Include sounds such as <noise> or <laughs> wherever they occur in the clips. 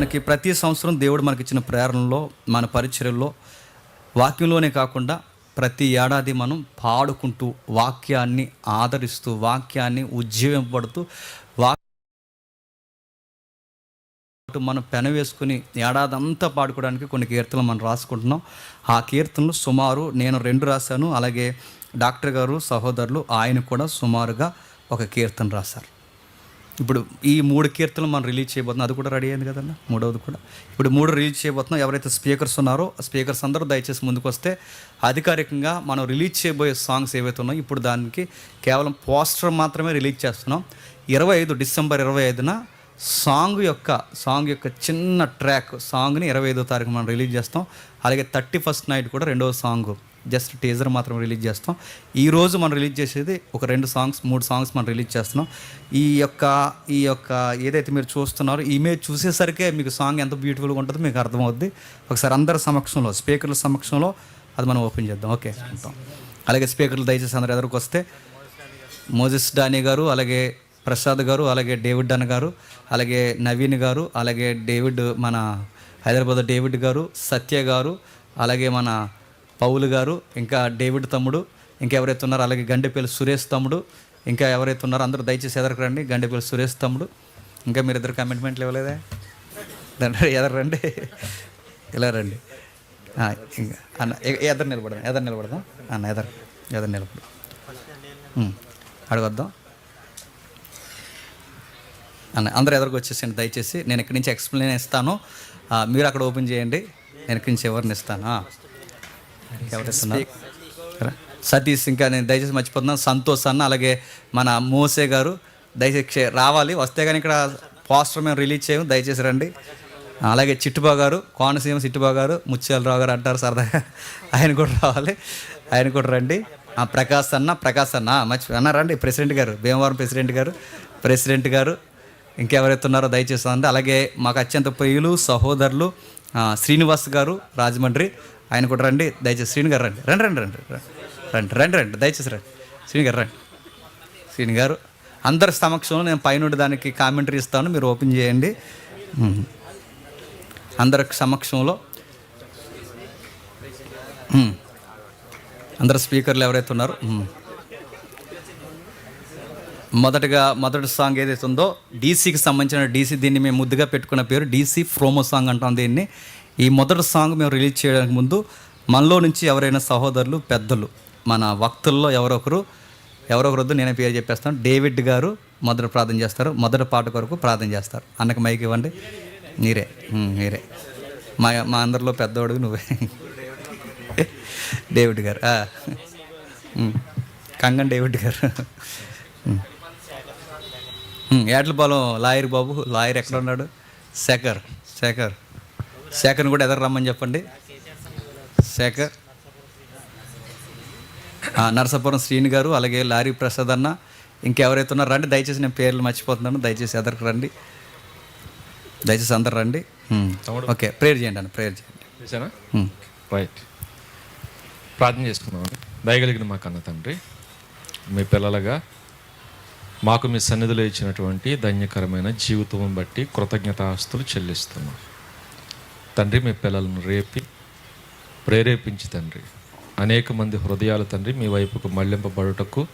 మనకి ప్రతి సంవత్సరం దేవుడు మనకి ఇచ్చిన ప్రేరణలో మన పరిచర్యల్లో వాక్యంలోనే కాకుండా ప్రతి ఏడాది మనం పాడుకుంటూ వాక్యాన్ని ఆదరిస్తూ వాక్యాన్ని ఉజ్జీవింపబడుతూ మనం పెన వేసుకుని ఏడాది అంతా పాడుకోవడానికి కొన్ని కీర్తనలు మనం రాసుకుంటున్నాం. ఆ కీర్తనలు సుమారు నేను రెండు రాశాను. అలాగే డాక్టర్ గారు సహోదరులు ఆయన కూడా సుమారుగా ఒక కీర్తన రాశారు. ఇప్పుడు ఈ మూడు కీర్తనలు మనం రిలీజ్ చేయబోతున్నాం. అది కూడా రెడీ అయింది కదన్న మూడవది కూడా. ఇప్పుడు మూడు రిలీజ్ చేయబోతున్నాం. ఎవరైతే స్పీకర్స్ ఉన్నారో స్పీకర్స్ అందరూ దయచేసి ముందుకు వస్తే అధికారికంగా మనం రిలీజ్ చేయబోయే సాంగ్స్ ఏవైతే ఉన్నాయో ఇప్పుడు దానికి కేవలం పోస్టర్ మాత్రమే రిలీజ్ చేస్తున్నాం. ఇరవై ఐదు డిసెంబర్ ఇరవై ఐదున సాంగ్ యొక్క సాంగ్ యొక్క చిన్న ట్రాక్ సాంగ్ని ఇరవై ఐదో తారీఖు మనం రిలీజ్ చేస్తాం. అలాగే థర్టీ ఫస్ట్ నైట్ కూడా రెండవ సాంగ్. జస్ట్ టీజర్ మాత్రం రిలీజ్ చేస్తాం. ఈ రోజు మనం రిలీజ్ చేసేది ఒక రెండు సాంగ్స్ మూడు సాంగ్స్ మనం రిలీజ్ చేస్తున్నాం. ఈ యొక్క ఈ యొక్క ఏదైతే మీరు చూస్తున్నారో ఇమేజ్ చూసేసరికే మీకు సాంగ్ ఎంత బ్యూటిఫుల్గా ఉంటుందో మీకు అర్థమవుద్ది. ఒకసారి అందరి సమక్షంలో స్పీకర్ల సమక్షంలో అది మనం ఓపెన్ చేద్దాం. ఓకే ఉంటాం. అలాగే స్పీకర్లు దయచేసి అందరు ఎదురుకు వస్తే మోజిస్ డానీ గారు అలాగే ప్రసాద్ గారు అలాగే డేవిడ్ అన్న గారు అలాగే నవీన్ గారు అలాగే డేవిడ్ మన హైదరాబాద్ డేవిడ్ గారు సత్య గారు అలాగే మన పౌలు గారు ఇంకా డేవిడ్ తమ్ముడు ఇంకా ఎవరైతే ఉన్నారో అలాగే గండెపల్లి సురేష్ తమ్ముడు ఇంకా ఎవరైతే ఉన్నారో అందరూ దయచేసి ఎదరకు రండి. గండెపల్లి సురేష్ తమ్ముడు. ఇంకా మీరు ఇద్దరు కమిట్మెంట్లు ఇవ్వలేదా? రండి ఎదరు రండి. ఇలా రండి. ఇంకా అన్న ఎదరు నిలబడదాం ఎదరు నిలబడదాం. అన్న ఎదరు ఎదరు నిలబడు. అడగొద్దాం. అన్న అందరు ఎదరికి వచ్చేసండి దయచేసి. నేను ఇక్కడి నుంచి ఎక్స్ప్లెయిన్ ఇస్తాను. మీరు అక్కడ ఓపెన్ చేయండి. నేను ఇక్కడి నుంచి ఎవరిని ఇస్తాను? ఎవరిస్తున్నారు. సతీష్ ఇంకా నేను దయచేసి మర్చిపోతున్నాను. సంతోష్ అన్న అలాగే మన మోసే గారు దయచేసి రావాలి. వస్తే కానీ ఇక్కడ పోస్టర్ మేము రిలీజ్ చేయము. దయచేసి రండి. అలాగే చిట్టుబా గారు కోనసీమ చిట్టుబా గారు ముత్యాలరావు గారు అంటారు సరదాగా ఆయన కూడా రావాలి. ఆయన కూడా రండి. ఆ, ప్రకాష్ అన్న ప్రకాష్ అన్న. మర్చి అన్న రండి. ప్రెసిడెంట్ గారు భీమవరం ప్రెసిడెంట్ గారు ప్రెసిడెంట్ గారు. ఇంకెవరైతే ఉన్నారో దయచేసి అలాగే మాకు అత్యంత ప్రియులు సహోదరులు శ్రీనివాస్ గారు రాజమండ్రి. ఆయన కూడా రండి దయచేసి శ్రీని గారు రండి రండి రండి రండి. రండి రండి రండి దయచేసి రండి. శ్రీని గారు రండి. శ్రీని గారు అందరి సమక్షంలో నేను పైనుండి దానికి కామెంటరీ ఇస్తాను మీరు ఓపెన్ చేయండి. అందరి సమక్షంలో. అందరు స్పీకర్లు ఎవరైతే ఉన్నారో మొదటగా మొదటి సాంగ్ ఏదైతే ఉందో డీసీకి సంబంధించిన డీసీ దీన్ని మేము ముద్దుగా పెట్టుకున్న పేరు డీసీ ఫ్రోమో సాంగ్ అంటాం దీన్ని. ఈ మొదటి సాంగ్ మేము రిలీజ్ చేయడానికి ముందు మనలో నుంచి ఎవరైనా సహోదరులు పెద్దలు మన వక్తుల్లో ఎవరొకరు ఎవరొకరు నేనే పేరు చెప్పేస్తాను. డేవిడ్ గారు మొదట ప్రార్థన చేస్తారు. మొదటి పాట కొరకు ప్రార్థన చేస్తారు. అన్నకు మైక్ ఇవ్వండి. మీరే. మీరే. మా మా అందరిలో పెద్దవాడు నువ్వే. డేవిడ్ గారు. కంగన్ డేవిడ్ గారు. ఏట్ల పొలం లాయర్ బాబు? లాయర్ ఎక్కడ ఉన్నాడు శేఖర్. శేఖర్. శేఖర్ని కూడా ఎదురు రమ్మని చెప్పండి. శేఖర్. నరసాపురం శ్రీని గారు అలాగే లారీ ప్రసాద్ అన్న ఇంకెవరైతే ఉన్నారో రండి. దయచేసి నేను పేర్లు మర్చిపోతున్నాను. దయచేసి ఎదరికి రండి. దయచేసి అందరు రండి. ఓకే ప్రేయర్ చేయండి అన్న ప్రేయర్ చేయండి. రైట్. ప్రార్థన చేసుకుందామండి దయగలిగిన మా కన్న తండ్రి మీ పిల్లలుగా మాకు మీ సన్నిధిలో ఇచ్చినటువంటి ధన్యకరమైన జీవితం బట్టి కృతజ్ఞతాస్తులు చెల్లిస్తున్నాం. తండ్రి మీ పిల్లలను రేపి ప్రేరేపించి తండ్రి. అనేక మంది హృదయాలు తండ్రి మీ వైపుకు మళ్ళింపబడుటకు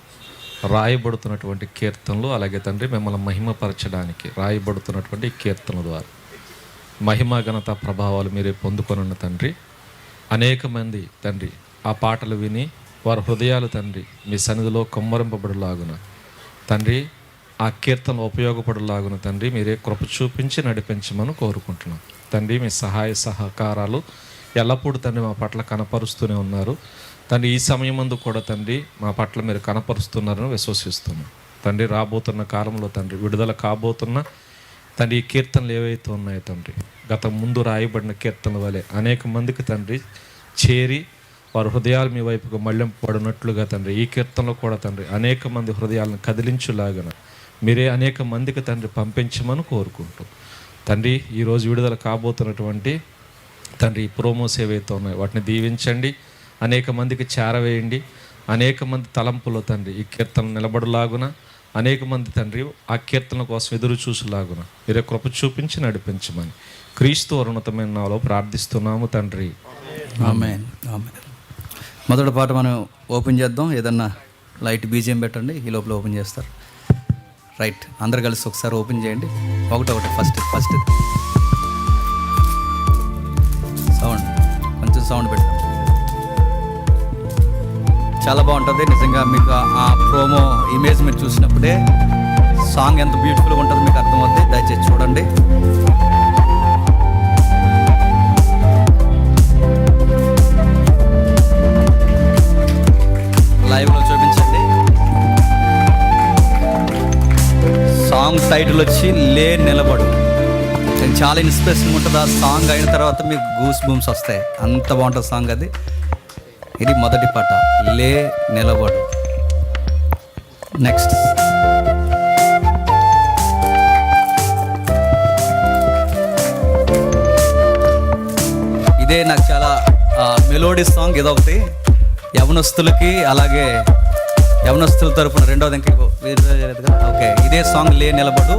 రాయబడుతున్నటువంటి కీర్తనలు అలాగే తండ్రి మిమ్మల్ని మహిమపరచడానికి రాయబడుతున్నటువంటి కీర్తనల ద్వారా. మహిమ ఘనత ప్రభావాలు మీరే పొందుకొనున్న తండ్రి. అనేక మంది తండ్రి ఆ పాటలు విని వారి హృదయాలు తండ్రి మీ సన్నిధిలో కొమ్మరింపబడులాగున. తండ్రి ఆ కీర్తనలు ఉపయోగపడులాగున తండ్రి మీరే కృప చూపించి నడిపించమని కోరుకుంటున్నాం. తండ్రి మీ సహాయ సహకారాలు ఎల్లప్పుడూ తండ్రి మా పట్ల కనపరుస్తూనే ఉన్నారు. తండ్రి ఈ సమయమందు కూడా తండ్రి మా పట్ల మీరు కనపరుస్తున్నారని విశ్వసిస్తున్నాం. తండ్రి రాబోతున్న కాలంలో తండ్రి విడుదల కాబోతున్న తండ్రి ఈ కీర్తనలు ఏవైతే ఉన్నాయో తండ్రి గత ముందు రాయబడిన కీర్తనల వలె అనేక మందికి తండ్రి చేరి వారి హృదయాలు మీ వైపుకు మళ్ళింపబడినట్లుగా తండ్రి ఈ కీర్తనలో కూడా తండ్రి అనేక మంది హృదయాలను కదిలించులాగన మీరే అనేక మందికి తండ్రి పంపించమని కోరుకుంటూ తండ్రి ఈరోజు విడుదల కాబోతున్నటువంటి తండ్రి ప్రోమో ప్రోమోస్ ఏవైతే ఉన్నాయో వాటిని దీవించండి. అనేక మందికి చేరవేయండి. అనేక మంది తలంపులో తండ్రి ఈ కీర్తన నిలబడులాగున అనేక మంది తండ్రి ఆ కీర్తన కోసం ఎదురు చూసులాగున మీరే కృప చూపించి నడిపించమని క్రీస్తు అరుణతమైన నాలో ప్రార్థిస్తున్నాము తండ్రి. ఆమె ఆమె మొదటి పాట మనం ఓపెన్ చేద్దాం. ఏదన్నా లైట్ బీజియం పెట్టండి ఈ లోపల ఓపెన్ చేస్తారు. రైట్ అందరు కలిసి ఒకసారి ఓపెన్ చేయండి. ఒకటి ఒకటి ఫస్ట్ ఫస్ట్ సౌండ్ కొంచెం సౌండ్ పెట్టాం చాలా బాగుంటుంది. నిజంగా మీకు ఆ- ఆ ప్రోమో ఇమేజ్ మీరు చూసినప్పుడే సాంగ్ ఎంత బ్యూటిఫుల్గా ఉంటుందో మీకు అర్థమవుతుంది దయచేసి చూడండి. లైవ్లో సాంగ్ టైటిల్ వచ్చి లే నిలబడు. నేను చాలా ఇన్స్పిరేషన్ ఉంటుంది ఆ సాంగ్ అయిన తర్వాత మీకు గూస్ బూమ్స్ వస్తాయి. అంత బాగుంటుంది సాంగ్ అది. ఇది మొదటి పాట. లే నిలబడు. నెక్స్ట్ ఇదే నాకు చాలా మెలోడీ సాంగ్ ఇదొకటి యవనస్తులకి అలాగే యవనస్తుల తరపున రెండోది ఇంకా లేదు ఓకే ఇదే సాంగ్ లే నిలబడు.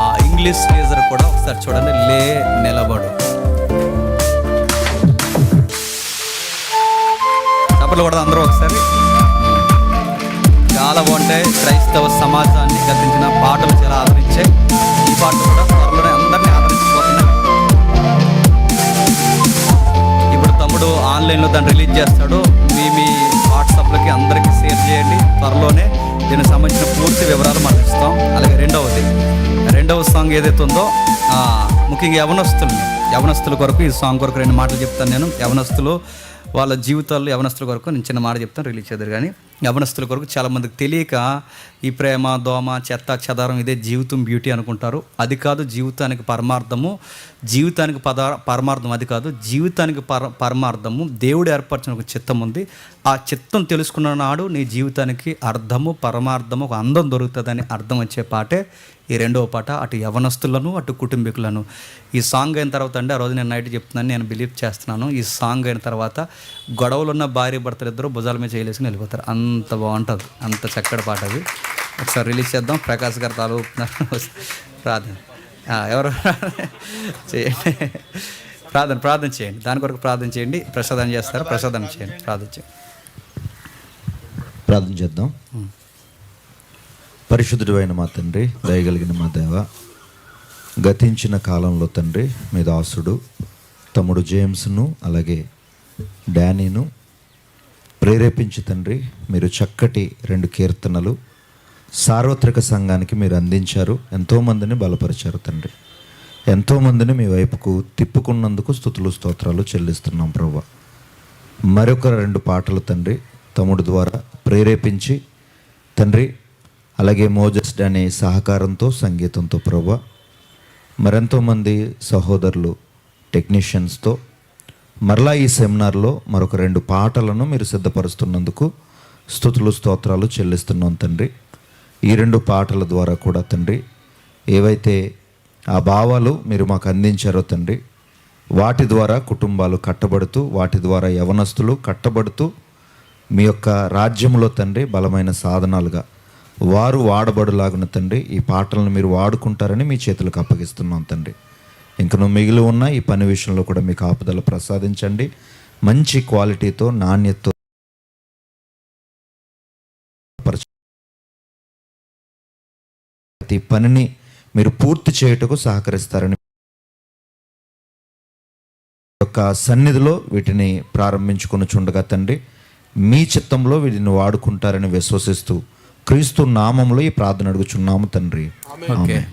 ఆ, ఇంగ్లీష్ టీజర్ కూడా ఒకసారి చూడండి. లే నిలబడు. తప్పలు కూడా అందరూ ఒకసారి. చాలా బాగుంటాయి. క్రైస్తవ సమాజాన్ని గతించిన పాటలు చాలా ఆదరించాయి ఈ పాటలు కూడా త్వరలోనే అందరినీ ఆదరించిపోతున్నాయి ఇప్పుడు తమ్ముడు ఆన్లైన్లో దాన్ని రిలీజ్ చేస్తాడు. మీ మీ వాట్సాప్లకి అందరికీ షేర్ చేయండి. త్వరలోనే దీనికి సంబంధించిన పూర్తి వివరాలు మనం ఇస్తాం. అలాగే రెండవది రెండవ సాంగ్ ఏదైతే ఉందో ముఖ్యంగా యవనస్తుల్ని యవనస్తుల కొరకు ఈ సాంగ్ కొరకు రెండు మాటలు చెప్తాను నేను. యవనస్తులు వాళ్ళ జీవితాల్లో యవనస్తుల కొరకు నేను చిన్న మాట చెప్తాను రిలీజ్ చేద్దరు కానీ. యవనస్తుల కొరకు చాలామందికి తెలియక ఈ ప్రేమ దోమ చెత్త చెదారం ఇదే జీవితం బ్యూటీ అనుకుంటారు. అది కాదు జీవితానికి పరమార్థము. జీవితానికి పద పరమార్థం అది కాదు. జీవితానికి పర పరమార్థము. దేవుడు ఏర్పరచిన ఒక చిత్తం ఉంది. ఆ చిత్తం తెలుసుకున్న నాడు నీ జీవితానికి అర్థము పరమార్థము ఒక అందం దొరుకుతుందని అర్థం వచ్చే పాటే ఈ రెండవ పాట అటు యవనస్తులను అటు కుటుంబీకులను. ఈ సాంగ్ అయిన తర్వాత అండి ఆ రోజు నేను నైట్ చెప్తున్నాను నేను బిలీవ్ చేస్తున్నాను. ఈ సాంగ్ అయిన తర్వాత గొడవలు ఉన్న భార్య భర్తలు ఇద్దరు భుజాల మీద చేయలేసుకుని వెళ్ళిపోతారు. అంత బాగుంటుంది. అంత చక్కటి పాట అది. ఒకసారి రిలీజ్ చేద్దాం. ప్రకాష్ గారు తాలు <laughs> ప్రార్థన. ఎవరు? చేయండి. ప్రార్థన ప్రార్థన చేయండి. దాని కొరకు ప్రార్థన చేయండి. ప్రసాదం చేస్తారు. ప్రసాదం చేయండి. ప్రార్థన చేయండి. ప్రార్థన చేద్దాం. పరిశుద్ధుడు అయిన మా తండ్రి దయగలిగిన మా దేవ గతించిన కాలంలో తండ్రి మీ దాసుడు తమ్ముడు జేమ్స్ను అలాగే డానీను ప్రేరేపించి తండ్రి మీరు చక్కటి రెండు కీర్తనలు సార్వత్రిక సంఘానికి మీరు అందించారు. ఎంతోమందిని బలపరిచారు తండ్రి. ఎంతోమందిని మీ వైపుకు తిప్పుకున్నందుకు స్థుతులు స్తోత్రాలు చెల్లిస్తున్నాం ప్రభా. మరొక రెండు పాటలు తండ్రి. తమ్ముడు ద్వారా ప్రేరేపించి తండ్రి అలాగే మోజస్ అనే సహకారంతో సంగీతంతో ప్రభా మరెంతోమంది సహోదరులు టెక్నీషియన్స్తో మరలా ఈ సెమినార్లో మరొక రెండు పాటలను మీరు సిద్ధపరుస్తున్నందుకు స్థుతులు స్తోత్రాలు చెల్లిస్తున్నాం తండ్రి. ఈ రెండు పాటల ద్వారా కూడా తండ్రి ఏవైతే ఆ భావాలు మీరు మాకు అందించారో తండ్రి వాటి ద్వారా కుటుంబాలు కట్టబడుతూ వాటి ద్వారా యవనస్తులు కట్టబడుతూ మీ యొక్క రాజ్యంలో తండ్రి బలమైన సాధనాలుగా వారు వాడబడులాగున తండ్రి ఈ పాటలను మీరు వాడుకుంటారని మీ చేతులకు అప్పగిస్తున్నాం తండ్రి. ఇంకను మిగిలి ఉన్న ఈ పని విషయంలో కూడా మీకు ఆపుదల ప్రసాదించండి. మంచి క్వాలిటీతో నాణ్యతతో ప్రతి పనిని మీరు పూర్తి చేయుటకు సహకరిస్తారని యొక్క సన్నిధిలో వీటిని ప్రారంభించుకుని చుండగా తండ్రి మీ చిత్తంలో వీటిని వాడుకుంటారని విశ్వసిస్తూ క్రీస్తు నామంలో ఈ ప్రార్థన అడుగుచున్నాము తండ్రి. ఓకే.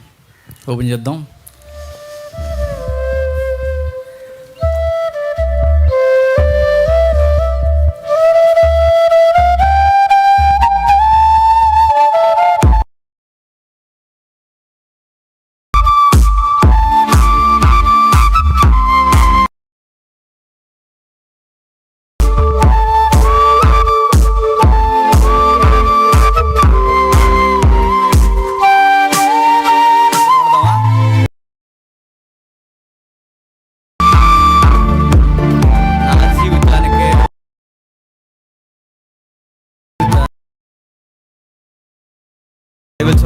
ఓపెన్ చేద్దాం.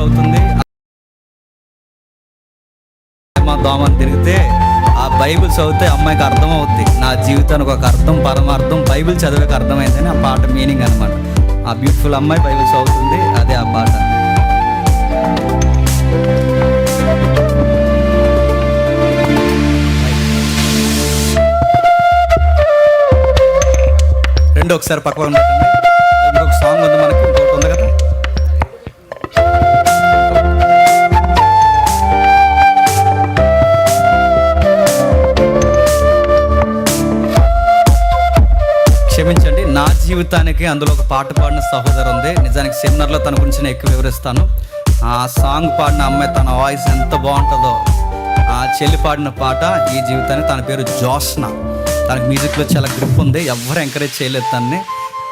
అవుతుంది. మా దోమని తిరిగితే ఆ బైబిల్ చదివితే అమ్మాయికి అర్థం అవుద్ది నా జీవితానికి ఒక అర్థం పరమార్థం బైబిల్ చదివేకి అర్థమైందని ఆ పాట మీనింగ్ అనమాట ఆ బ్యూటిఫుల్ అమ్మాయి బైబిల్ చదువుతుంది అదే ఆ పాట. రెండు ఒకసారి పక్కన ఇంకొక సాంగ్ ఉంది మనకు. జీవితానికి అందులో ఒక పాట పాడిన సహోదరు ఉంది. నిజానికి సెమినార్లో తన గురించి నేను ఎక్కువ వివరిస్తాను. ఆ సాంగ్ పాడిన అమ్మాయి తన వాయిస్ ఎంత బాగుంటుందో ఆ చెల్లి పాడిన పాట ఈ జీవితాన్ని తన పేరు జోష్న. తనకు మ్యూజిక్లో చాలా గ్రిప్ ఉంది. ఎవరు ఎంకరేజ్ చేయలేదు తన్ని.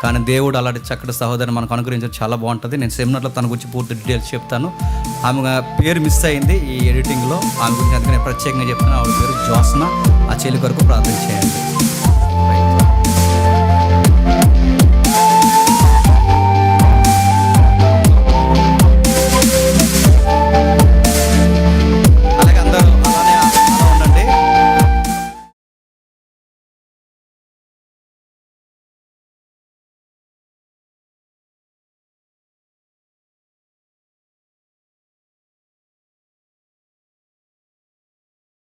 కానీ దేవుడు అలాంటి చక్కటి సహోదరిని మనకు అనుగ్రహించడం చాలా బాగుంటుంది. నేను సెమినార్లో తన గురించి పూర్తి డీటెయిల్స్ చెప్తాను. ఆమె పేరు మిస్ అయింది ఈ ఎడిటింగ్లో. ఆమె గురించి అందుకని నేను ప్రత్యేకంగా చెప్తాను ఆవిడ పేరు జోస్న ఆ చెల్లి కొరకు ప్రార్థన చేయండి.